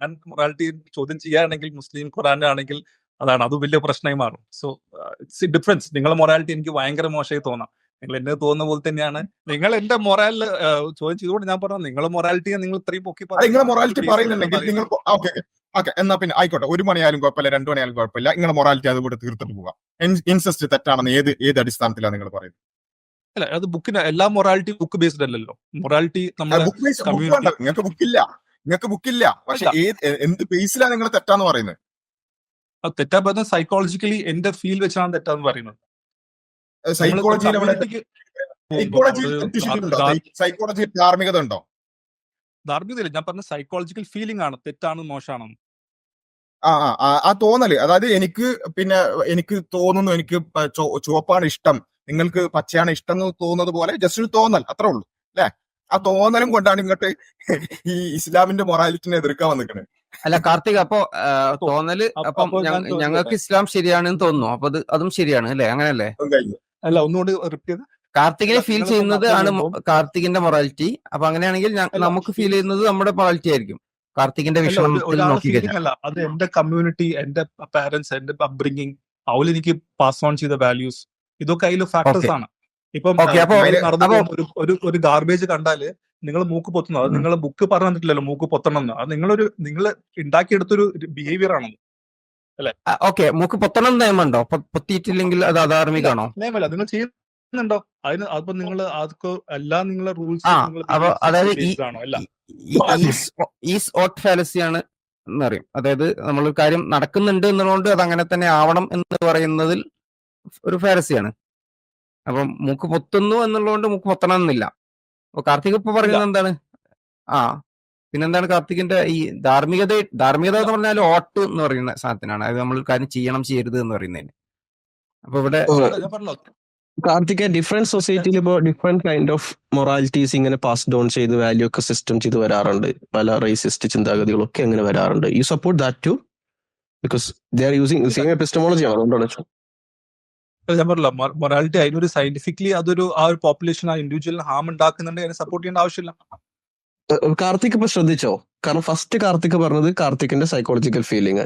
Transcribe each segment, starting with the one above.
ഞാൻ മൊറാലിറ്റി ചോദ്യം ചെയ്യുകയാണെങ്കിൽ മുസ്ലിം ഖുറാൻ ആണെങ്കിൽ അതാണ് അത് വലിയ പ്രശ്നമായി മാറും. സോ ഇറ്റ്സ് ഡിഫറൻസ് നിങ്ങളുടെ മൊറാലിറ്റി എനിക്ക് ഭയങ്കര മോശമായി തോന്നാം. നിങ്ങൾ എന്നെ തോന്നുന്ന പോലെ തന്നെയാണ്. നിങ്ങൾ എന്റെ മൊറാൽ ചോദ്യം ചെയ്തുകൊണ്ട് ഞാൻ പറഞ്ഞു നിങ്ങളെ മൊറാലിറ്റിയെ നിങ്ങൾ ഇത്രയും പൊക്കി നിങ്ങളെ മൊറാലിറ്റി പറയുന്നുണ്ടെങ്കിൽ നിങ്ങൾ ഓക്കെ ഓക്കെ. എന്നാ പിന്നെ ആയിക്കോട്ടെ. ഒരു മണിയായാലും കുഴപ്പമില്ല രണ്ടു മണിയായാലും കുഴപ്പമില്ല. നിങ്ങളെ മൊറാലിറ്റി അതുകൂടെ തീർത്തിട്ട് പോകാം. ഇൻസെസ്റ്റ് തെറ്റാണെന്ന് ഏത് ഏത് അടിസ്ഥാനത്തിലാണ് നിങ്ങൾ പറയുന്നത്? അല്ല അത് ബുക്കിന് എല്ലാ മൊറാലിറ്റി ബുക്ക് ബേസ്ഡ് അല്ലല്ലോ. മൊറാലിറ്റി നമ്മുടെ ബുക്ക് ഇല്ല. ബുക്കില്ല നിങ്ങൾക്ക് ബുക്കില്ല പക്ഷെ. ഏത് എന്ത് ബേസിലാണ് നിങ്ങൾ തെറ്റാന്ന് പറയുന്നത്? തെറ്റാ പറയുന്നത് സൈക്കോളജിക്കലി എന്റെ ഫീൽ വെച്ചാണ് തെറ്റാന്ന് പറയുന്നത്. സൈക്കോളജിയിൽ സൈക്കോളജിയിൽ തെറ്റുണ്ടോ ധാർമ്മികത ഉണ്ടോ? ധാർമ്മികതയില്ല. ഞാൻ പറഞ്ഞ സൈക്കോളജിക്കൽ ഫീലിംഗ് ആണ്. തെറ്റാണ് മോശമാണെന്ന് ആ ആ ആ, തോന്നൽ. അതായത് എനിക്ക് പിന്നെ എനിക്ക് തോന്നുന്നു എനിക്ക് ചുവപ്പാണ് ഇഷ്ടം. നിങ്ങൾക്ക് പച്ചയാണ് ഇഷ്ടം എന്ന് തോന്നുന്നത് പോലെ ജസ്റ്റ് ഒരു തോന്നൽ. അത്രേ ഉള്ളൂ. അല്ലെ? ആ തോന്നലും കൊണ്ടാണ് ഇങ്ങോട്ട് ഈ ഇസ്ലാമിന്റെ മൊറാലിറ്റിനെ എതിർക്കാൻ വന്നിരിക്കുന്നത് അല്ല കാർത്തിക് അപ്പൊ തോന്നൽ അപ്പൊ-? ഞങ്ങൾക്ക് ഇസ്ലാം ശരിയാണെന്ന് തോന്നുന്നു. അപ്പൊ അത് അതും ശരിയാണ് അല്ലേ? അങ്ങനല്ലേ അല്ല ഒന്നുകൂടി റിപ്പീറ്റ് കാർത്തികിനെ ഫീൽ ചെയ്യുന്നത് ആണ് കാർത്തികിന്റെ മൊറാലിറ്റി. അപ്പൊ അങ്ങനെയാണെങ്കിൽ നമുക്ക് ഫീൽ ചെയ്യുന്നത് നമ്മുടെ മൊറാലിറ്റി ആയിരിക്കും. കാർത്തികിന്റെ ഫീലിംഗ് അത് എന്റെ കമ്മ്യൂണിറ്റി എന്റെ പാരന്റ്സ് എന്റെ അപ്ബ്രിങ്ങിങ് അവൾ എനിക്ക് പാസ് ഓൺ ചെയ്ത വാല്യൂസ് ഇതൊക്കെ അതിൽ ഫാക്ടേഴ്സ് ആണ്. ഇപ്പം ഒരു ഒരു ഗാർബേജ് കണ്ടാൽ നിങ്ങൾ മൂക്ക് പൊത്തുന്നു. അത് നിങ്ങൾ ബുക്ക് പറഞ്ഞു തന്നിട്ടില്ലല്ലോ മൂക്ക് പൊത്തണം എന്ന് അത് നിങ്ങളൊരു നിങ്ങൾ ഉണ്ടാക്കിയെടുത്തൊരു ബിഹേവിയർ ആണ് ഓക്കെ. മൂക്ക് പൊത്തണം നിയമമുണ്ടോ? പൊത്തിയിട്ടില്ലെങ്കിൽ അത് അധാർമികാണോ നിയമല്ല നിങ്ങൾ ചെയ്യുന്നുണ്ടോ? അതിന് അപ്പൊ നിങ്ങൾ അതൊക്കെ എല്ലാ നിങ്ങളെ റൂൾസ് ആ, അതായത് ഈ- ഓട്ട് ഫാലസിയാണ് എന്നറിയും. അതായത് നമ്മൾ കാര്യം നടക്കുന്നുണ്ട് എന്നുള്ളതുകൊണ്ട് അത് അങ്ങനെ തന്നെ ആവണം എന്ന് പറയുന്നതിൽ ഒരു ഫാലസിയാണ് അപ്പം മൂക്ക് പൊത്തുന്നു എന്നുള്ളതുകൊണ്ട് മൂക്ക് പൊത്തണം എന്നില്ല അപ്പൊ കാർത്തിക് ഇപ്പൊ പറയുന്നത് എന്താണ്? ആ. പിന്നെന്താണ് കാർത്തികിന്റെ ഈ ധാർമ്മികത ധാർമ്മികത എന്ന് പറഞ്ഞാൽ ഓട്ട് എന്ന് പറയുന്ന സാധനത്തിനാണ്. അത് നമ്മൾ ഒരു കാര്യം ചെയ്യണം ചെയ്യരുത് എന്ന് പറയുന്നതിന്. അപ്പൊ ഇവിടെ കാർത്തിക ഡിഫറെന്റ് സൊസൈറ്റിയിൽ ഇപ്പോൾ ഡിഫറെന്റ് കൈൻഡ് ഓഫ് മൊറാലിറ്റീസ് ഇങ്ങനെ പാസ് ഡൗൺ ചെയ്ത് വാല്യൂ ഒക്കെ സിസ്റ്റം ചെയ്ത് വരാറുണ്ട്. പല റേസിസ്റ്റ് ചിന്താഗതികളൊക്കെ അങ്ങനെ വരാറുണ്ട്. You support that too because they are using same epistemology ആണ്. അതുകൊണ്ടാണ് ഞാൻ പറഞ്ഞല്ലോ മൊറാലിറ്റി അതിനൊരു സയന്റിഫിക്കലി അതൊരു ആ ഒരു പോപ്പുലേഷൻ ആ ഇൻഡിവിജ്വലിന് ഹാം ഉണ്ടാക്കുന്നുണ്ട് അതിനെ സപ്പോർട്ട് ചെയ്യേണ്ട ആവശ്യമില്ല. കാർത്തിക് ഇപ്പൊ ശ്രദ്ധിച്ചോ? കാരണം ഫസ്റ്റ് കാർത്തിക് പറഞ്ഞത് കാർത്തിക്കിന്റെ സൈക്കോളജിക്കൽ ഫീലിംഗ്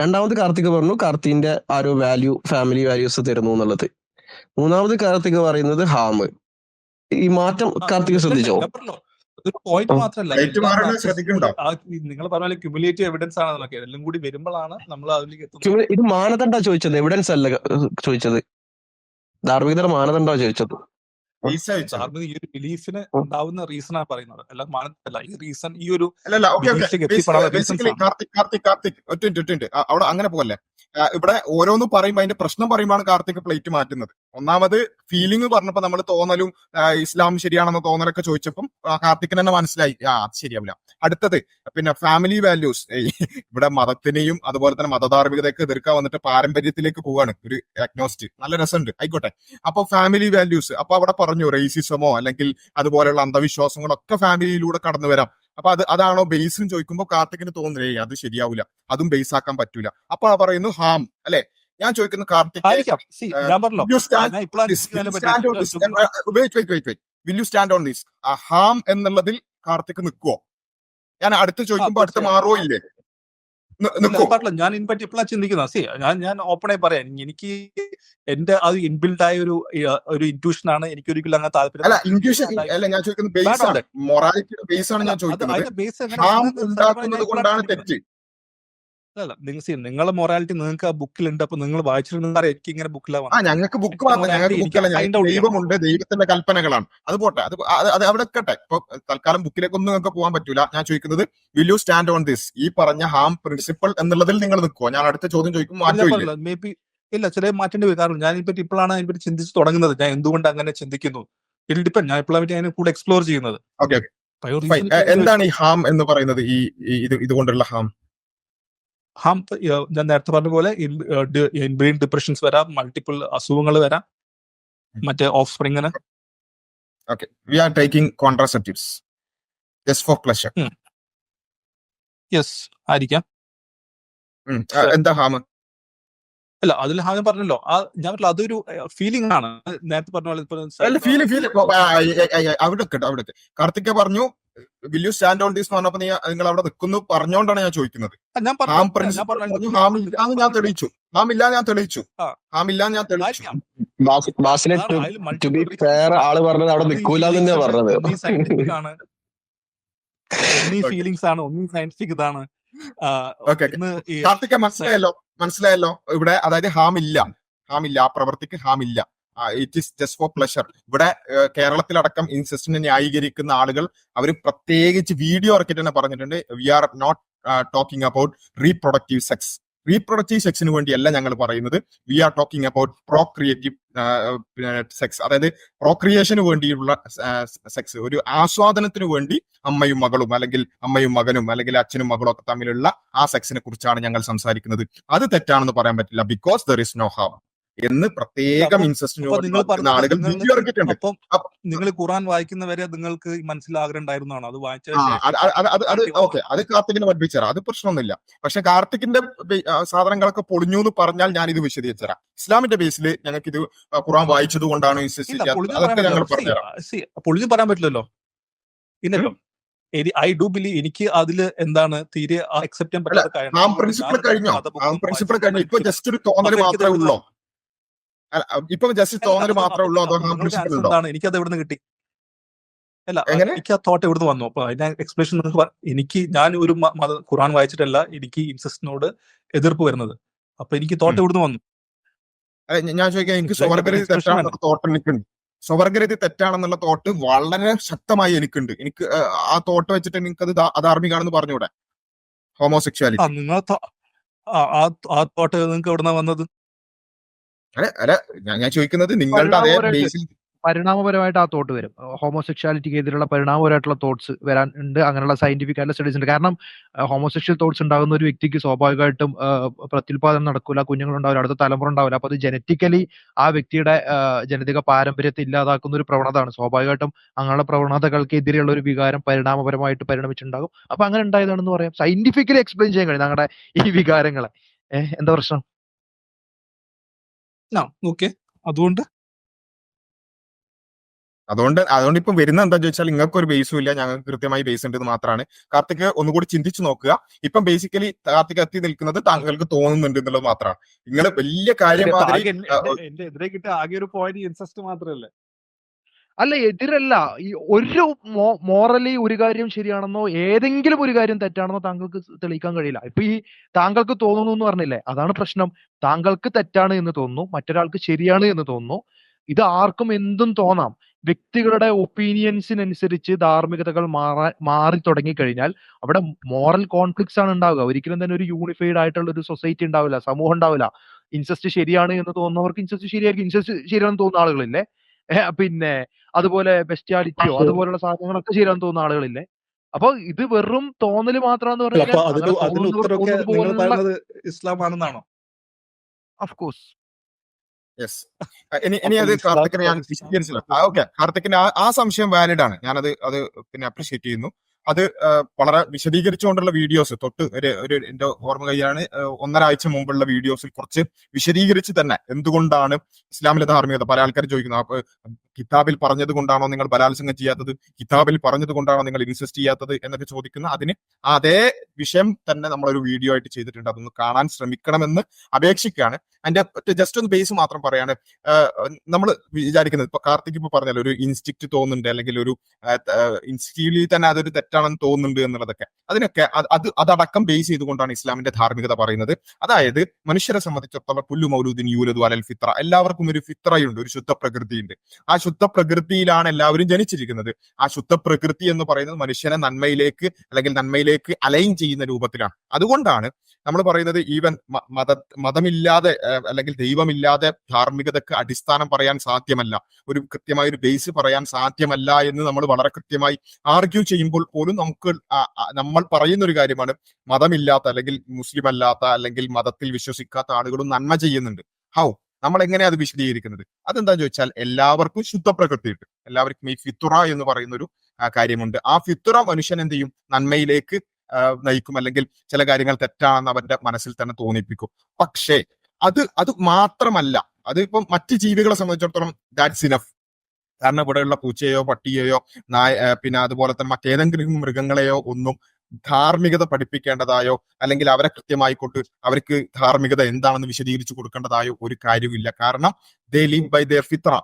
രണ്ടാമത് കാർത്തിക് പറഞ്ഞു കാർത്തിന്റെ ആ ഒരു വാല്യൂ ഫാമിലി വാല്യൂസ് തരുന്നു എന്നുള്ളത്. മൂന്നാമത് കാർത്തിക് പറയുന്നത് ഹാം ഈ മാറ്റം കാർത്തിക് ശ്രദ്ധിച്ചോ? ഒരു പോയിന്റ് മാത്രമല്ല? നിങ്ങൾ പറഞ്ഞ ക്യുമുലേറ്റീവ് എവിഡൻസ് ആണ് എല്ലാം കൂടി വരുമ്പോഴാണ് നമ്മൾ അതിലേക്ക് ഇത് മാനദണ്ഡ ചോദിച്ചത് എവിഡൻസ് അല്ല ചോദിച്ചത്. ധാർമ്മികതയുടെ മാനദണ്ഡോ ചോദിച്ചത്. പൈസ വെച്ചോ? സാറിന് ഈ ഒരു ബിലീഫിന് ഉണ്ടാവുന്ന റീസൺ ആണ് പറയുന്നത്. അല്ല ഈ റീസൺ ഒരു. കാർത്തിക് കാർത്തിക് കാർത്തിക് ഒറ്റ ഒറ്റ അവിടെ അങ്ങനെ പോകല്ലേ ഇവിടെ ഓരോന്ന് പറയുമ്പോ അതിന്റെ പ്രശ്നം പറയുമ്പോഴാണ് കാർത്തിക് പ്ലേറ്റ് മാറ്റുന്നത്. ഒന്നാമത് ഫീലിംഗ് പറഞ്ഞപ്പോ നമ്മൾ തോന്നലും ഇസ്ലാം ശരിയാണെന്ന് തോന്നലൊക്കെ ചോദിച്ചപ്പം കാർത്തിക്കൻ തന്നെ മനസ്സിലായി. ആ അത് ശരിയാവില്ല. അടുത്തത് പിന്നെ ഫാമിലി വാല്യൂസ് ഇവിടെ മതത്തിനെയും അതുപോലെ തന്നെ മതധാർമ്മികതയൊക്കെ എതിർക്കാൻ വന്നിട്ട് പാരമ്പര്യത്തിലേക്ക് പോവാണ് ഒരു അഗ്നോസ്റ്റ് നല്ല രസമുണ്ട്. ആയിക്കോട്ടെ. അപ്പൊ ഫാമിലി വാല്യൂസ് അപ്പൊ അവിടെ പറഞ്ഞു റേസിസമോ അല്ലെങ്കിൽ അതുപോലെയുള്ള അന്ധവിശ്വാസങ്ങളൊക്കെ ഫാമിലിയിലൂടെ കടന്നു വരാം. അപ്പൊ അത് അതാണോ ബേസ് ചോദിക്കുമ്പോൾ കാർത്തിക്കിന് തോന്നുന്നില്ലേ "ഏയ് അത് ശരിയാവില്ല. അതും ബേസ് ആക്കാൻ പറ്റൂല. അപ്പൊ പറയുന്നു ഹാം അല്ലെ? ഞാൻ ചോദിക്കുന്ന കാർത്തിക് ഹാം എന്നുള്ളതിൽ കാർത്തിക് നിൽക്കുവോ ഞാൻ അടുത്ത് ചോദിക്കുമ്പോ അടുത്ത്. മാറുമോ ഇല്ലേ? ഞാൻ ഇതിനെപ്പറ്റി ഇപ്പോഴാണ് ചിന്തിക്കുന്നത് സി ഞാൻ ഞാൻ ഓപ്പണായി പറയാം. എനിക്ക് എന്റെ അത് ഇൻബിൽഡ് ആയ ഒരു ഒരു ഇൻട്യൂഷൻ ആണ് എനിക്ക് ഒരിക്കലും അങ്ങനെ താല്പര്യം ബേസ് ആണ്. ഞാൻ ചോദിക്കുന്നത് അതിന്റെ ബേസ് ഹാം ഉണ്ടാക്കുന്നത് കൊണ്ടാണ് തെറ്റ് അല്ല നിങ്ങൾ സി നിങ്ങളെ മൊറാലിറ്റി നിങ്ങൾക്ക് ആ ബുക്കിലുണ്ട് അപ്പൊ നിങ്ങൾ വായിച്ചിരുന്ന എനിക്ക് ഇങ്ങനെ ആ ഞങ്ങൾക്ക് ബുക്ക് മാത്രം ഞങ്ങൾക്ക് ബുക്കല്ല ദൈവമുണ്ട്. ദൈവത്തിന്റെ കൽപ്പനകളാണ്. അത് പോട്ടെ. അത് അത് അവിടെ കട്ടെ ഇപ്പൊ തൽക്കാലം ബുക്കിലേക്കൊന്നും നിങ്ങൾക്ക് പോകാൻ പറ്റൂല. ഞാൻ ചോദിക്കുന്നത് will you stand on this ഈ പറഞ്ഞ ഹാം പ്രിൻസിപ്പൾ എന്നുള്ളതിൽ നിങ്ങൾ നിൽക്കുമോ ഞാൻ അടുത്ത ചോദ്യം ചോദിക്കും മേ ബി ഇല്ല? ചില മാറ്റേണ്ടി വരും കാരണം ഞാൻ ഇതിനെപ്പറ്റി ഇപ്പോഴാണ് അതിനെപ്പറ്റി ചിന്തിച്ച് തുടങ്ങുന്നത്. ഞാൻ എന്തുകൊണ്ട് അങ്ങനെ ചിന്തിക്കുന്നു? ഇറ്റ് ഡിപ്പെൻഡ് ഞാൻ ഇപ്പോഴാണ് അതിനെ കൂടെ എക്സ്പ്ലോർ ചെയ്യുന്നത്. എന്താണ് ഈ ഹാം എന്ന് പറയുന്നത്? ഈ ഈ- ഇത് ഇതുകൊണ്ടുള്ള ഹാം ഹാം ഞാൻ നേരത്തെ പറഞ്ഞ പോലെ ബ്രെയിൻ ഡിപ്രഷൻസ് വരാം മൾട്ടിപ്പിൾ അസുഖങ്ങൾ വരാം മറ്റേ ഓഫ് സ്പ്രിങ്ങിന് okay. We are taking contraceptives. Just for pleasure. Yes ആയിരിക്കാം. എന്താ ഹാം അല്ല അതിൽ ഹാജൻ പറഞ്ഞല്ലോ. ആ ഞാൻ പറഞ്ഞില്ല അതൊരു ഫീലിംഗ് ആണ്. നേരത്തെ പറഞ്ഞ പോലെ ഫീൽ ഫീൽ അവിടെ അവിടെ കാർത്തിക്ക കാർത്തിക പറഞ്ഞു will you stand on these എന്ന് പറഞ്ഞപ്പോ നിങ്ങൾ അവിടെ നിൽക്കുന്നു പറഞ്ഞോണ്ടാണ് ഞാൻ ചോദിക്കുന്നത്. ഞാൻ പറഞ്ഞു പറഞ്ഞു ഞാൻ തെളിയിച്ചു. ഹാമില്ല ഞാൻ തെളിയിച്ചു. ഹാമില്ല ഞാൻ തെളിയിച്ചു. ആൾ പറഞ്ഞത് അവിടെ നിൽക്കൂല പറഞ്ഞത്. ഒന്നീ ആണ്. ഒന്നും Okay. ആണ്. ഒന്നീ സയന്റിഫിക് ഇതാണ്. കാർത്തിക മനസ്സിലായല്ലോ? മനസ്സിലായല്ലോ? ഇവിടെ അതായത് ഹാം ഇല്ല ഹാം ഇല്ല ആ പ്രവൃത്തിക്ക് ഹാം ഇല്ല it is just for pleasure ഇവിടെ കേരളത്തിലടക്കം ഇൻസിസ്റ്റിനെ ന്യായീകരിക്കുന്ന ആളുകൾ അവർ പ്രത്യേകിച്ച് വീഡിയോ ഇറക്കിയിട്ട് തന്നെ പറഞ്ഞിട്ടുണ്ട് we are not talking about reproductive sex reproductive സെക്സിന് വേണ്ടിയല്ല ഞങ്ങൾ പറയുന്നത്. We are talking about procreative sex അതായത് പ്രോക്രിയേഷന് വേണ്ടിയുള്ള സെക്സ് ഒരു ആസ്വാദനത്തിന് വേണ്ടി അമ്മയും മകളും അല്ലെങ്കിൽ അമ്മയും മകനും അല്ലെങ്കിൽ അച്ഛനും മകളും ഒക്കെ തമ്മിലുള്ള ആ സെക്സിനെ കുറിച്ചാണ് ഞങ്ങൾ സംസാരിക്കുന്നത്. അത് തെറ്റാണെന്ന് പറയാൻ പറ്റില്ല. Because there is no harm എന്ന് പ്രത്യേകം അപ്പൊ- ഇൻസസ്റ്റിന് അപ്പൊ നിങ്ങൾ പറഞ്ഞ ആളുകൾ നിങ്ങൾ ഇറക്കിയിട്ടുണ്ട്. ഖുറാൻ വായിക്കുന്നവരെ നിങ്ങൾക്ക് മനസ്സിലാഗ്രഹം ഉണ്ടായിരുന്നാണ് അത് വായിച്ച അത് ഓക്കെ. അത് കാർത്തികിന് പഠിപ്പിച്ചറാ അത് പ്രശ്നമൊന്നുമില്ല. പക്ഷെ കാർത്തികിന്റെ സാധനങ്ങളൊക്കെ പൊളിഞ്ഞു എന്ന് പറഞ്ഞാൽ ഞാൻ ഇത് വിശദീകരിച്ചരാം ഇസ്ലാമിന്റെ ബേസിൽ ഞങ്ങൾക്ക് ഇത് ഖുറാൻ വായിച്ചത് കൊണ്ടാണ് അതൊക്കെ ഞങ്ങൾ പറഞ്ഞുതരാം. പൊളിഞ്ഞു പറയാൻ പറ്റില്ലല്ലോ. ഐ ഡു ബിലീവ് എനിക്ക് അതിൽ എന്താണ് തീരെ അക്സെപ്റ്റ് ചെയ്യാൻ പറ്റാത്ത പ്രിൻസിപ്പിൾ കഴിഞ്ഞോ? പ്രിൻസിപ്പിൾ കഴിഞ്ഞോ? ഇപ്പൊ ജസ്റ്റ് ഒരു തോന്നൽ മാത്രമേ ഉള്ളൂ? ഇപ്പൊ ജസ്റ്റ് തോന്നൽ മാത്രമേ ഉള്ളൂ. അതോ അത് എന്താണ്? എനിക്കത് എവിടെ നിന്ന് കിട്ടി. അല്ല എങ്ങനെ? എനിക്ക് ആ തോട്ട് എവിടുന്ന് വന്നു. അപ്പൊ അതിന്റെ എക്സ്പ്ലനേഷൻ പറ- എനിക്ക് ഞാൻ ഒരു ഖുറാൻ വായിച്ചിട്ടല്ല എനിക്ക് ഇൻസസ്റ്റിനോട് എതിർപ്പ് വരുന്നത്. അപ്പൊ എനിക്ക് തോട്ട് എവിടെ എവിടുന്ന് വന്നു. ഞാൻ ചോദിക്കാം എനിക്ക് സ്വർഗരതി തെറ്റാണെന്നുള്ള തോട്ട് എനിക്കുണ്ട്. തെറ്റാണെന്നുള്ള തോട്ട് വളരെ ശക്തമായി എനിക്കുണ്ട്. എനിക്ക് ആ, തോട്ട് വെച്ചിട്ട് എനിക്കത് അത് അധാർമികാണെന്ന് പറഞ്ഞൂടെ? ആ ഹോമോസെക്ച്വാലിറ്റി ആ തോട്ട് നിങ്ങൾക്ക് എവിടുന്ന വന്നത്? അല്ല അല്ല ഞാൻ ചോദിക്കുന്നത് നിങ്ങളുടെ അതേ ബേസിൽ പരിണാമപരമായിട്ട് ആ തോട്ട് വരും. ഹോമോസെക്ഷാലിറ്റിക്ക് എതിരുള്ള പരിണാമപരമായിട്ടുള്ള തോട്ട്സ് വരാൻ ഉണ്ട്. അങ്ങനെയുള്ള സയന്റിഫിക് ആയിട്ടുള്ള സ്റ്റഡീസ് ഉണ്ട്. കാരണം ഹോമോസെക്ഷൽ തോട്ട്സ് ഉണ്ടാകുന്ന ഒരു വ്യക്തിക്ക് സ്വാഭാവികമായിട്ടും പ്രത്യുൽപാദനം നടക്കില്ല കുഞ്ഞുങ്ങൾ ഉണ്ടാവില്ല അടുത്ത തലമുറ ഉണ്ടാവില്ല. അപ്പൊ അത് ജനറ്റിക്കലി ആ വ്യക്തിയുടെ ജനതിക ജനിതക പാരമ്പര്യത്തെ ഇല്ലാതാക്കുന്ന ഒരു പ്രവണതയാണ്. സ്വാഭാവികമായിട്ടും അങ്ങനെയുള്ള പ്രവണതകൾക്ക് എതിരെയുള്ള ഒരു വികാരം പരിണാമപരമായിട്ട് പരിണമിച്ചിട്ടുണ്ടാകും. അപ്പൊ അങ്ങനെ ഉണ്ടായതാണെന്ന് പറയാം. സയന്റിഫിക്കലി എക്സ്പ്ലെയിൻ ചെയ്യാൻ കഴിയും. ഞങ്ങളുടെ ഈ വികാരങ്ങളെ. എന്താ പ്രശ്നം? ഓക്കെ. അതുകൊണ്ട്? അതുകൊണ്ട് അതുകൊണ്ട് ഇപ്പം വരുന്ന എന്താ ചോദിച്ചാൽ നിങ്ങൾക്ക് ഒരു ബേസും ഇല്ല. ഞങ്ങൾക്ക് കൃത്യമായി ബേസ് ഉണ്ട് എന്ന് മാത്രമാണ്. കാർത്തിക് ഒന്നുകൂടി ചിന്തിച്ചു നോക്കുക. ഇപ്പം ബേസിക്കലി കാർത്തിക് എത്തി നിൽക്കുന്നത് താങ്കൾക്ക് തോന്നുന്നുണ്ട് എന്നുള്ളത് മാത്രമാണ്. നിങ്ങൾ വലിയ കാര്യം എതിരെ കിട്ടിയ ആകെ ഒരു പോയിന്റ് ഇൻസസ്റ്റ് മാത്രമല്ലേ? അല്ല എതിരല്ല. ഈ ഒരു മോറലി ഒരു കാര്യം ശരിയാണെന്നോ ഏതെങ്കിലും ഒരു കാര്യം തെറ്റാണെന്നോ താങ്കൾക്ക് തെളിയിക്കാൻ കഴിയില്ല. ഇപ്പൊ ഈ താങ്കൾക്ക് തോന്നുന്നു എന്ന് പറഞ്ഞില്ലേ അതാണ് പ്രശ്നം. താങ്കൾക്ക് തെറ്റാണ് എന്ന് തോന്നുന്നു മറ്റൊരാൾക്ക് ശരിയാണ് എന്ന് തോന്നുന്നു. ഇത് ആർക്കും എന്തും തോന്നാം. വ്യക്തികളുടെ ഒപ്പീനിയൻസിനനുസരിച്ച് ധാർമ്മികതകൾ മാറ മാറി തുടങ്ങി കഴിഞ്ഞാൽ അവിടെ മോറൽ കോൺഫ്ലിക്ട്സ് ആണ് ഉണ്ടാവുക. ഒരിക്കലും തന്നെ ഒരു യൂണിഫൈഡ് ആയിട്ടുള്ള ഒരു സൊസൈറ്റി ഉണ്ടാവില്ല സമൂഹം ഉണ്ടാവില്ല. ഇൻസെസ്റ്റ് ശരിയാണ് എന്ന് തോന്നുന്നവർക്ക് ഇൻസെസ്റ്റ് ശരിയായിരിക്കും. ഇൻസെസ്റ്റ് ശരിയാണെന്ന് തോന്നുന്ന ആളുകളില്ലേ? പിന്നെ അതുപോലെ ബെസ്റ്റാലിറ്റിയോ അതുപോലുള്ള സാധനങ്ങളൊക്കെ ശരിയാണെന്ന് തോന്നുന്ന ആളുകളില്ലേ? അപ്പൊ ഇത് വെറും തോന്നൽ അപ്പൊ പറഞ്ഞാൽ ഇനി ഇനി അത് കാർത്തിക്കിനെ ഞാൻ വിശദീകരിച്ചില്ല. ഓക്കെ. ആ സംശയം വാലിഡ് ആണ്. ഞാനത് അത് പിന്നെ അപ്രീഷിയേറ്റ് ചെയ്യുന്നു. അത് വളരെ വിശദീകരിച്ചുകൊണ്ടുള്ള വീഡിയോസ് തൊട്ട് ഒരു ഒരു എന്റെ ഓർമ്മ കഴിയാണ് ഒന്നര ആഴ്ച മുമ്പുള്ള വീഡിയോസിൽ കുറച്ച് വിശദീകരിച്ച് തന്നെ എന്തുകൊണ്ടാണ് ഇസ്ലാമിലെ ധാർമ്മികത. പല ആൾക്കാർ ചോദിക്കുന്നത് കിതാബിൽ പറഞ്ഞത് കൊണ്ടാണോ നിങ്ങൾ ബലാത്സംഗം ചെയ്യാത്തത്? കിതാബിൽ പറഞ്ഞത് കൊണ്ടാണോ നിങ്ങൾ ഇൻസിസ്റ്റ് ചെയ്യാത്തത്? എന്നൊക്കെ ചോദിക്കുന്ന അതിന് അതേ വിഷയം തന്നെ നമ്മളൊരു വീഡിയോ ആയിട്ട് ചെയ്തിട്ടുണ്ട്. അതൊന്ന് കാണാൻ ശ്രമിക്കണമെന്ന് അപേക്ഷിക്കുകയാണ്. അതിന്റെ ജസ്റ്റ് ഒന്ന് ബേസ് മാത്രം പറയാണ്. നമ്മൾ വിചാരിക്കുന്നത് ഇപ്പൊ കാർത്തിക് ഇപ്പൊ പറഞ്ഞല്ലോ ഒരു ഇൻസ്റ്റിക്ട് തോന്നുന്നുണ്ട് അല്ലെങ്കിൽ ഒരു ഇൻസ്റ്റിറ്റ്യൂട്ടിൽ തന്നെ അതൊരു തെറ്റാണെന്ന് തോന്നുന്നുണ്ട് എന്നുള്ളതൊക്കെ. അതിനൊക്കെ അത് അത് അതടക്കം ബേസ് ചെയ്തുകൊണ്ടാണ് ഇസ്ലാമിന്റെ ധാർമ്മികത പറയുന്നത്. അതായത് മനുഷ്യരെ സംബന്ധിച്ചിടത്തോളം പുല്ലു മൗലൂദിൻ യൂലദു അലൽ ഫിത്ര എല്ലാവർക്കും ഒരു ഫിത്രയുണ്ട് ഒരു ശുദ്ധ പ്രകൃതിയുണ്ട് ആ ശുദ്ധ പ്രകൃതിയിലാണ് എല്ലാവരും ജനിച്ചിരിക്കുന്നത്. ആ ശുദ്ധ പ്രകൃതി എന്ന് പറയുന്നത് മനുഷ്യനെ നന്മയിലേക്ക് അല്ലെങ്കിൽ നന്മയിലേക്ക് അലൈൻ ചെയ്യുന്ന രൂപത്തിലാണ്. അതുകൊണ്ടാണ് നമ്മൾ പറയുന്നത് ഈവൻ മത മതമില്ലാതെ അല്ലെങ്കിൽ ദൈവമില്ലാതെ ധാർമ്മികതക്ക് അടിസ്ഥാനം പറയാൻ സാധ്യമല്ല. ഒരു കൃത്യമായ ഒരു ബേസ് പറയാൻ സാധ്യമല്ല എന്ന് നമ്മൾ വളരെ കൃത്യമായി ആർഗ്യൂ ചെയ്യുമ്പോൾ പോലും നമുക്ക് നമ്മൾ പറയുന്ന ഒരു കാര്യമാണ് മതമില്ലാത്ത അല്ലെങ്കിൽ മുസ്ലിം അല്ലാത്ത അല്ലെങ്കിൽ മതത്തിൽ വിശ്വസിക്കാത്ത ആളുകളും നന്മ ചെയ്യുന്നുണ്ട്. ഹൗ? നമ്മൾ എങ്ങനെയാണ് അത് വിശദീകരിക്കുന്നത്? അതെന്താന്ന് ചോദിച്ചാൽ എല്ലാവർക്കും ശുദ്ധ പ്രകൃതിയുണ്ട് എല്ലാവർക്കും ഈ ഫിത്തുറ എന്ന് പറയുന്ന ഒരു കാര്യമുണ്ട്. ആ ഫിത്തുറ മനുഷ്യൻ എന്ത് ചെയ്യും? നന്മയിലേക്ക് നയിക്കും അല്ലെങ്കിൽ ചില കാര്യങ്ങൾ തെറ്റാണെന്ന് അവന്റെ മനസ്സിൽ തന്നെ തോന്നിപ്പിക്കും. പക്ഷേ അത് അത് മാത്രമല്ല. അതിപ്പം മറ്റ് ജീവികളെ സംബന്ധിച്ചിടത്തോളം ദാറ്റ്സ് ഇനഫ് കാരണം ഇവിടെയുള്ള പൂച്ചയെയോ പട്ടിയെയോ നായ പിന്നെ അതുപോലെ തന്നെ മറ്റേതെങ്കിലും മൃഗങ്ങളെയോ ഒന്നും ധാർമ്മികത പഠിപ്പിക്കേണ്ടതായോ അല്ലെങ്കിൽ അവരെ കൃത്യമായിക്കൊണ്ട് അവർക്ക് ധാർമ്മികത എന്താണെന്ന് വിശദീകരിച്ചു കൊടുക്കേണ്ടതായോ ഒരു കാര്യമില്ല കാരണം ദേ ലീവ് ബൈ ദർ ഫിത്ര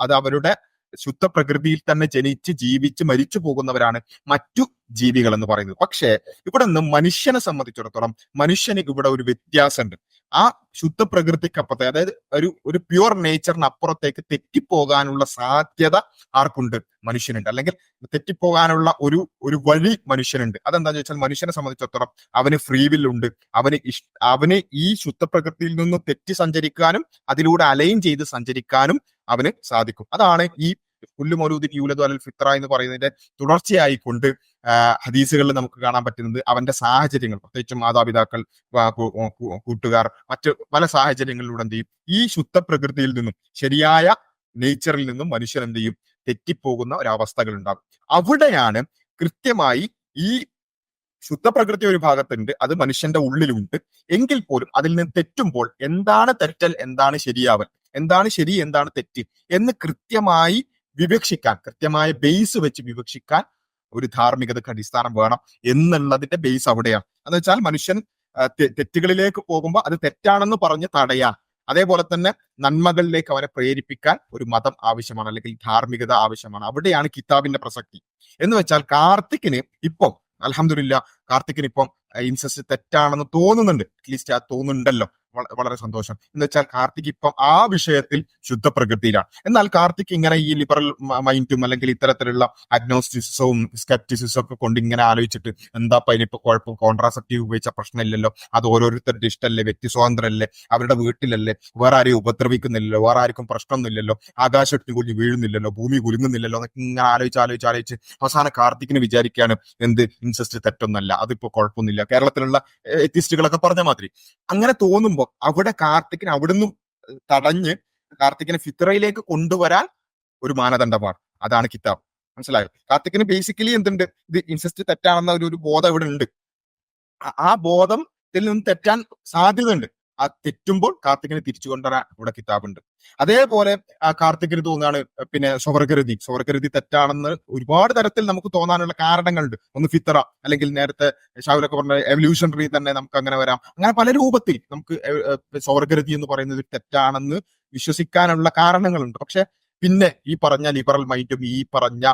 അത് അവരുടെ ശുദ്ധ പ്രകൃതിയിൽ തന്നെ ജനിച്ച് ജീവിച്ച് മരിച്ചു പോകുന്നവരാണ് മറ്റു ജീവികൾ എന്ന് പറയുന്നത്. പക്ഷേ ഇവിടെ നിന്ന് മനുഷ്യനെ സംബന്ധിച്ചിടത്തോളം മനുഷ്യന് ഇവിടെ ഒരു വ്യത്യാസമുണ്ട്. ആ ശുദ്ധ പ്രകൃതിക്കപ്പുറത്തെ അതായത് ഒരു ഒരു പ്യുവർ നേച്ചറിന് അപ്പുറത്തേക്ക് തെറ്റിപ്പോകാനുള്ള സാധ്യത ആർക്കുണ്ട്? മനുഷ്യനുണ്ട്. അല്ലെങ്കിൽ തെറ്റിപ്പോകാനുള്ള ഒരു ഒരു വഴി മനുഷ്യനുണ്ട്. അതെന്താന്ന് വെച്ചാൽ മനുഷ്യനെ സംബന്ധിച്ചിടത്തോളം അവന് ഫ്രീ ഉണ്ട്. അവന് ഇഷ് അവന് ഈ ശുദ്ധ പ്രകൃതിയിൽ നിന്ന് തെറ്റി സഞ്ചരിക്കാനും അതിലൂടെ അലൈൻ ചെയ്ത് സഞ്ചരിക്കാനും അവന് സാധിക്കും. അതാണ് ഈ പുല്ലു മൗലൂദിൻ യൂലദു അലൽ ഫിത്ര എന്ന് പറയുന്നതിന്റെ തുടർച്ചയായി കൊണ്ട് ഹദീസുകളിൽ നമുക്ക് കാണാൻ പറ്റുന്നത് അവന്റെ സാഹചര്യങ്ങൾ പ്രത്യേകിച്ചും മാതാപിതാക്കൾ കൂട്ടുകാർ മറ്റ് പല സാഹചര്യങ്ങളിലൂടെ എന്ത് ചെയ്യും ഈ ശുദ്ധ പ്രകൃതിയിൽ നിന്നും ശരിയായ നേച്ചറിൽ നിന്നും മനുഷ്യൻ എന്ത് ചെയ്യും? തെറ്റിപ്പോകുന്ന ഒരവസ്ഥകൾ ഉണ്ടാകും. അവിടെയാണ് കൃത്യമായി ഈ ശുദ്ധ പ്രകൃതി ഒരു ഭാഗത്തുണ്ട് അത് മനുഷ്യന്റെ ഉള്ളിലുണ്ട്. എങ്കിൽ പോലും അതിൽ നിന്ന് തെറ്റുമ്പോൾ എന്താണ് തെറ്റൽ എന്താണ് ശരിയാവൽ എന്താണ് ശരി എന്താണ് തെറ്റ് എന്ന് കൃത്യമായി വിവക്ഷിക്കാൻ കൃത്യമായ ബേസ് വെച്ച് വിവക്ഷിക്കാൻ ഒരു ധാർമ്മികതക്ക് അടിസ്ഥാനം വേണം എന്നുള്ളതിന്റെ ബേസ് അവിടെയാണ്. എന്ന് വെച്ചാൽ മനുഷ്യൻ തെറ്റുകളിലേക്ക് പോകുമ്പോൾ അത് തെറ്റാണെന്ന് പറഞ്ഞ് തടയാൻ അതേപോലെ തന്നെ നന്മകളിലേക്ക് അവരെ പ്രേരിപ്പിക്കാൻ ഒരു മതം ആവശ്യമാണ് അല്ലെങ്കിൽ ധാർമ്മികത ആവശ്യമാണ്. അവിടെയാണ് കിതാബിന്റെ പ്രസക്തി. എന്ന് വെച്ചാൽ കാർത്തിക്കിന് ഇപ്പം അലഹമില്ല കാർത്തിക്കിന് ഇപ്പം ഇൻസസ്റ്റ് തെറ്റാണെന്ന് തോന്നുന്നുണ്ട്. അറ്റ്ലീസ്റ്റ് ആ തോന്നുന്നുണ്ടല്ലോ. വളരെ സന്തോഷം. എന്ന് വെച്ചാൽ കാർത്തിക് ഇപ്പം ആ വിഷയത്തിൽ ശുദ്ധ പ്രകൃതിയിലാണ് എന്നാൽ കാർത്തിക് ഇങ്ങനെ ഈ ലിബറൽ മൈൻഡും അല്ലെങ്കിൽ ഇത്തരത്തിലുള്ള അഗ്നോസ്റ്റിസിസവും സ്കെപ്റ്റിസിസും ഒക്കെ കൊണ്ട് ഇങ്ങനെ ആലോചിച്ചിട്ട് എന്താ അതിനിപ്പോ കുഴപ്പം? കോൺട്രാസെപ്റ്റീവ് ഉപയോഗിച്ച പ്രശ്നമില്ലല്ലോ. അത് ഓരോരുത്തരുടെ ഇഷ്ടമല്ലേ വ്യക്തി സ്വാതന്ത്ര്യമല്ലേ അവരുടെ വീട്ടിലല്ലേ? വേറെ ആരെയും ഉപദ്രവിക്കുന്നില്ലല്ലോ? വേറെ ആർക്കും പ്രശ്നമൊന്നുമില്ലല്ലോ? ആകാശത്തിന് കുഞ്ഞ് വീഴുന്നില്ലല്ലോ? ഭൂമി കുലുങ്ങുന്നില്ലല്ലോ? എന്നൊക്കെ ഇങ്ങനെ ആലോചിച്ച് ആലോചിച്ച് ആലോചിച്ച് അവസാന കാർത്തിക്കിന് വിചാരിക്കുകയാണ് എന്ത് ഇൻസസ്റ്റ് തെറ്റൊന്നല്ല. അതിപ്പോ കുഴപ്പമൊന്നുമില്ല. കേരളത്തിലുള്ള എത്തിസ്റ്റുകളൊക്കെ പറഞ്ഞ മാതിരി. അങ്ങനെ തോന്നുമ്പോൾ അവിടെ കാർത്തിക്കിന് അവിടുന്ന് തടഞ്ഞ് കാർത്തിക്കിനെ ഫിത്രയിലേക്ക് കൊണ്ടുവരാൻ ഒരു മാനദണ്ഡമാണ്. അതാണ് കിതാബ്. മനസ്സിലായോ? കാർത്തിക്കിന് ബേസിക്കലി എന്തുണ്ട്? ഇത് ഇൻസെസ്റ്റ് തെറ്റാണെന്ന ഒരു ബോധം ഇവിടെ ഉണ്ട് ആ- ബോധം ഇതിൽ നിന്ന് തെറ്റാൻ സാധ്യതയുണ്ട്. ആ തെറ്റുമ്പോൾ കാർത്തികനെ തിരിച്ചു കൊണ്ടുവരാൻ ഇവിടെ കിതാബുണ്ട്. അതേപോലെ ആ കാർത്തികിന് തോന്നുകയാണ് പിന്നെ സ്വവർഗരതി സ്വവർഗരതി തെറ്റാണെന്ന് ഒരുപാട് തരത്തിൽ നമുക്ക് തോന്നാനുള്ള കാരണങ്ങളുണ്ട്. ഒന്ന് ഫിത്തറ അല്ലെങ്കിൽ നേരത്തെ ഷാവിലൊക്കെ പറഞ്ഞ എവല്യൂഷണറി തന്നെ നമുക്ക് അങ്ങനെ വരാം. അങ്ങനെ പല രൂപത്തിൽ നമുക്ക് എ- എന്ന് പറയുന്നത് തെറ്റാണെന്ന് വിശ്വസിക്കാനുള്ള കാരണങ്ങളുണ്ട്. പക്ഷെ പിന്നെ ഈ പറഞ്ഞ ലിബറൽ മൈൻഡും ഈ പറഞ്ഞ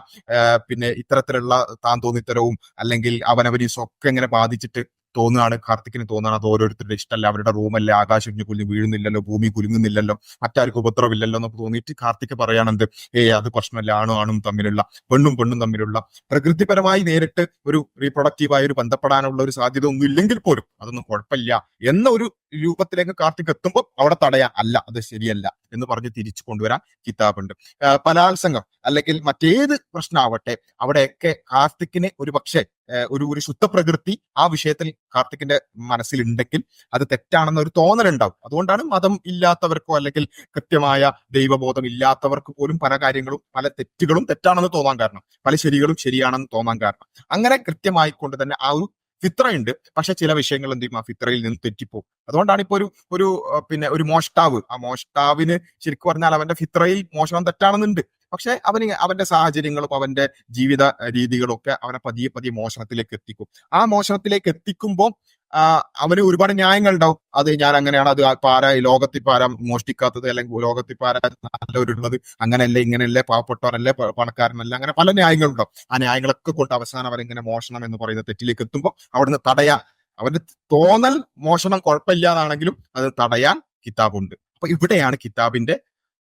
പിന്നെ ഇത്തരത്തിലുള്ള താൻ തോന്നിത്തരവും അല്ലെങ്കിൽ അവനവരീസും ഒക്കെ ഇങ്ങനെ ബാധിച്ചിട്ട് തോന്നുകയാണ് കാർത്തിക്കിന് തോന്നുകയാണ് അത് ഓരോരുത്തരുടെ ഇഷ്ടമല്ല. അവരുടെ റൂമല്ല ആകാശം ഇഞ്ഞ് കുഞ്ഞ് വീഴുന്നില്ലല്ലോ ഭൂമി കുലുങ്ങുന്നില്ലല്ലോ മറ്റാർക്കും ഉപദ്രവമില്ലല്ലോ എന്നൊക്കെ തോന്നിയിട്ട് കാർത്തിക് പറയാണെന്ത് ഏ അത് പ്രശ്നമല്ല ആണും ആണും തമ്മിലുള്ള പെണ്ണും പെണ്ണും തമ്മിലുള്ള പ്രകൃതിപരമായി നേരിട്ട് ഒരു റീപ്രൊഡക്റ്റീവായ ഒരു ബന്ധപ്പെടാനുള്ള ഒരു സാധ്യത ഒന്നും ഇല്ലെങ്കിൽ പോലും അതൊന്നും കുഴപ്പമില്ല എന്ന ഒരു രൂപത്തിലേക്ക് കാർത്തിക് എത്തുമ്പോൾ അവിടെ തടയാ അല്ല അത് ശരിയല്ല എന്ന് പറഞ്ഞ് തിരിച്ചു കൊണ്ടുവരാൻ കിതാബുണ്ട്. പലാത്സംഗം അല്ലെങ്കിൽ മറ്റേത് പ്രശ്നമാവട്ടെ അവിടെയൊക്കെ കാർത്തിക്കിന് ഒരു പക്ഷേ ഒരു ഒരു ശുദ്ധ പ്രകൃതി ആ വിഷയത്തിൽ കാർത്തിക്കിന്റെ മനസ്സിലുണ്ടെങ്കിൽ അത് തെറ്റാണെന്ന ഒരു തോന്നലുണ്ടാവും. അതുകൊണ്ടാണ് മതം ഇല്ലാത്തവർക്കോ അല്ലെങ്കിൽ കൃത്യമായ ദൈവബോധം ഇല്ലാത്തവർക്ക് പോലും പല കാര്യങ്ങളും പല തെറ്റുകളും തെറ്റാണെന്ന് തോന്നാൻ കാരണം. പല ശരികളും ശരിയാണെന്ന് തോന്നാൻ കാരണം. അങ്ങനെ കൃത്യമായി കൊണ്ട് തന്നെ ആ ഒരു ഫിത്രയുണ്ട്. പക്ഷെ ചില വിഷയങ്ങൾ എന്ത് ചെയ്യും? ആ ഫിത്രയിൽ നിന്ന് തെറ്റിപ്പോകും അതുകൊണ്ടാണ് ഇപ്പൊ ഒരു ഒരു പിന്നെ ഒരു മോഷ്ടാവ്. ആ മോഷ്ടാവിന് ശരിക്കും പറഞ്ഞാൽ അവന്റെ ഫിത്രയിൽ മോഷണം തെറ്റാണെന്നുണ്ട്. പക്ഷെ അവന് അവന്റെ സാഹചര്യങ്ങളും അവന്റെ ജീവിത രീതികളും ഒക്കെ അവനെ പതിയെ പതിയെ മോഷണത്തിലേക്ക് എത്തിക്കും. ആ മോഷണത്തിലേക്ക് എത്തിക്കുമ്പോൾ അവന് ഒരുപാട് ന്യായങ്ങൾ ഉണ്ടാവും അത് ഞാൻ അങ്ങനെയാണ് അത് പാര ആരാ ഈ ലോകത്തിൽ പാര ആരാ മോഷ്ടിക്കാത്തത് അല്ലെങ്കിൽ ലോകത്തിൽ പാര നല്ലവരുള്ളത് അങ്ങനെയല്ലേ ഇങ്ങനെയല്ലേ പാവപ്പെട്ടവരല്ലേ പണക്കാരനല്ല അങ്ങനെ പല ന്യായങ്ങളുണ്ടാവും. ആ ന്യായങ്ങളൊക്കെ കൊണ്ട് അവസാനം അവരിങ്ങനെ മോഷണം എന്ന് പറയുന്ന തെറ്റിലേക്ക് എത്തുമ്പോൾ അവിടുന്ന് തടയാൻ അവരുടെ തോന്നൽ മോഷണം കുഴപ്പമില്ലാതാണെങ്കിലും അത് തടയാൻ കിതാബുണ്ട്. അപ്പൊ ഇവിടെയാണ് കിതാബിന്റെ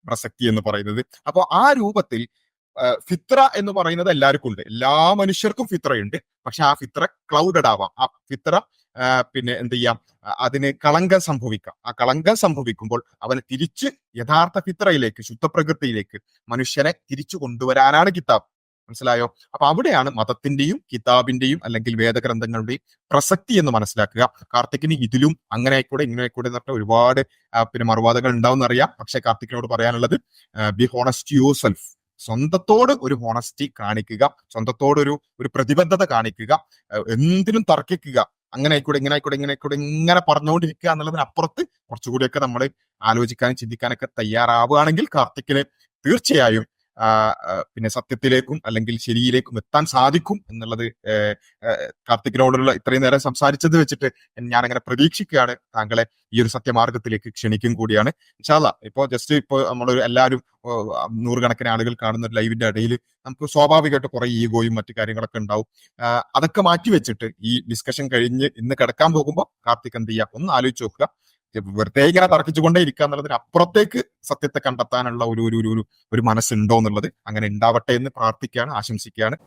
പ്രസക്തി എന്ന് പറയുന്നത്. അപ്പൊ ആ രൂപത്തിൽ ഫിത്ര എന്ന് പറയുന്നത് എല്ലാവർക്കും ഉണ്ട്. എല്ലാ മനുഷ്യർക്കും ഫിത്രയുണ്ട്. പക്ഷെ ആ ഫിത്ര ക്ലൗഡഡ് ആവാം. ആ ഫിത്ര പിന്നെ എന്ത് ചെയ്യാം? അതിന് കളങ്കം സംഭവിക്കാം. ആ കളങ്കം സംഭവിക്കുമ്പോൾ അവനെ തിരിച്ച് യഥാർത്ഥ ഫിത്രയിലേക്ക് ശുദ്ധപ്രകൃതിയിലേക്ക് മനുഷ്യനെ തിരിച്ചു കൊണ്ടുവരാനാണ് കിതാബ്. മനസ്സിലായോ? അപ്പൊ അവിടെയാണ് മതത്തിന്റെയും കിതാബിന്റെയും അല്ലെങ്കിൽ വേദഗ്രന്ഥങ്ങളുടെയും പ്രസക്തി എന്ന് മനസ്സിലാക്കുക. കാർത്തിക്കിന് ഇതിലും അങ്ങനെ ആയിക്കൂടെ ഇങ്ങനെ ആയിക്കൂടെ എന്ന് പറഞ്ഞ ഒരുപാട് പിന്നെ മറുവാദങ്ങൾ ഉണ്ടാവും അറിയാം. പക്ഷെ കാർത്തിക്കിനോട് പറയാനുള്ളത് ബി ഹോണസ്റ്റ് യു സെൽഫ് സ്വന്തത്തോട് ഒരു ഹോണസ്റ്റി കാണിക്കുക സ്വന്തത്തോട് ഒരു ഒരു പ്രതിബദ്ധത കാണിക്കുക എന്തിനും തർക്കിക്കുക. അങ്ങനെ ആയിക്കൂടെ ഇങ്ങനെ ആയിക്കൂടെ ഇങ്ങനെ ആയിക്കൂടെ ഇങ്ങനെ പറഞ്ഞുകൊണ്ടിരിക്കുക എന്നുള്ളതിനപ്പുറത്ത് കുറച്ചുകൂടിയൊക്കെ നമ്മൾ ആലോചിക്കാനും ചിന്തിക്കാനൊക്കെ തയ്യാറാവുകയാണെങ്കിൽ കാർത്തിക്കിന് തീർച്ചയായും പിന്നെ സത്യത്തിലേക്കും അല്ലെങ്കിൽ ശരിയിലേക്കും എത്താൻ സാധിക്കും എന്നുള്ളത് കാർത്തിക്കിനോടുള്ള ഇത്രയും നേരം സംസാരിച്ചത് വെച്ചിട്ട് ഞാൻ അങ്ങനെ പ്രതീക്ഷിക്കുകയാണ്. താങ്കളെ ഈ ഒരു സത്യമാർഗത്തിലേക്ക് ക്ഷണിക്കും കൂടിയാണ്. ഇൻഷാല്ല ഇപ്പോ ജസ്റ്റ് ഇപ്പോ നമ്മൾ എല്ലാവരും നൂറുകണക്കിന് ആളുകൾ കാണുന്ന ഒരു ലൈവിന്റെ ഇടയിൽ നമുക്ക് സ്വാഭാവികമായിട്ട് കുറെ ഈഗോയും മറ്റു കാര്യങ്ങളൊക്കെ ഉണ്ടാവും. അതൊക്കെ മാറ്റി വെച്ചിട്ട് ഈ ഡിസ്കഷൻ കഴിഞ്ഞ് ഇന്ന് കിടക്കാൻ പോകുമ്പോൾ കാർത്തിക് എന്ത് ചെയ്യുക? ഒന്ന് ആലോചിച്ച് നോക്കുക. വെറുതെ ഇങ്ങനെ തർക്കിച്ചുകൊണ്ടേ ഇരിക്കുക എന്നുള്ളതിന് അപ്പുറത്തേക്ക് സത്യത്തെ കണ്ടെത്താനുള്ള ഒരു ഒരു ഒരു ഒരു മനസ്സുണ്ടോ എന്നുള്ളത് അങ്ങനെ ഉണ്ടാവട്ടെ എന്ന് പ്രാർത്ഥിക്കുകയാണ് ആശംസിക്കുകയാണ്.